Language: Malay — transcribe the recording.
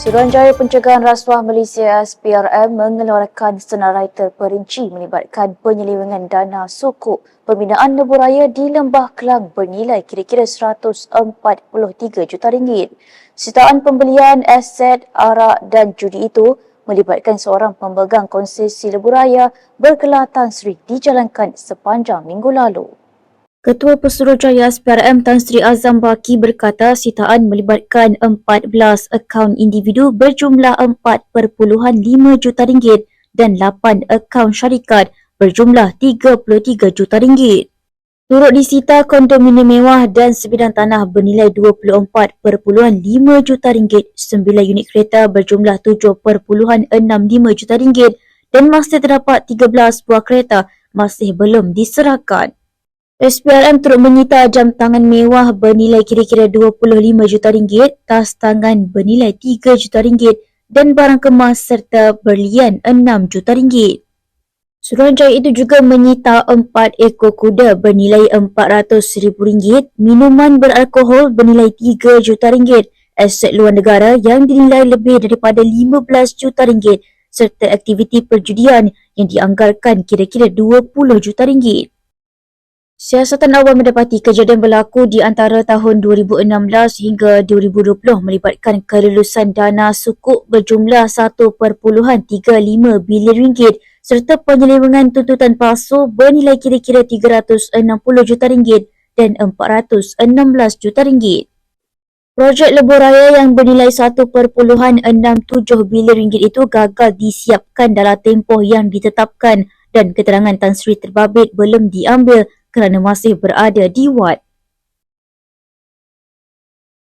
Suruhanjaya Pencegahan Rasuah Malaysia SPRM mengeluarkan senarai terperinci melibatkan penyelewengan dana sukuk pembinaan lebuh raya di Lembah Kelang bernilai kira-kira 143 juta ringgit. Sitaan pembelian aset arak dan judi itu melibatkan seorang pemegang konsesi lebuh raya bergelar Tan Sri dijalankan sepanjang minggu lalu. Ketua Pesuruhjaya SPRM Tan Sri Azam Baki berkata sitaan melibatkan 14 akaun individu berjumlah 4.5 juta ringgit dan 8 akaun syarikat berjumlah 33 juta ringgit. Turut disita kondominium mewah dan sebidang tanah bernilai 24.5 juta ringgit, 9 unit kereta berjumlah 7.65 juta ringgit dan masih terdapat 13 buah kereta masih belum diserahkan. SPRM turut menyita jam tangan mewah bernilai kira-kira 25 juta ringgit, tas tangan bernilai 3 juta ringgit dan barang kemas serta berlian 6 juta ringgit. Suruhanjaya itu juga menyita 4 ekor kuda bernilai 400 ribu ringgit, minuman beralkohol bernilai 3 juta ringgit, aset luar negara yang dinilai lebih daripada 15 juta ringgit serta aktiviti perjudian yang dianggarkan kira-kira 20 juta ringgit. Siasatan awal mendapati kejadian berlaku di antara tahun 2016 hingga 2020 melibatkan kelulusan dana sukuk berjumlah 1.35 bilion ringgit serta penyelewengan tuntutan palsu bernilai kira-kira 360 juta ringgit dan 416 juta ringgit. Projek lebuh raya yang bernilai 1.67 bilion ringgit itu gagal disiapkan dalam tempoh yang ditetapkan dan keterangan Tan Sri terbabit belum diambil kerana masih berada di wad.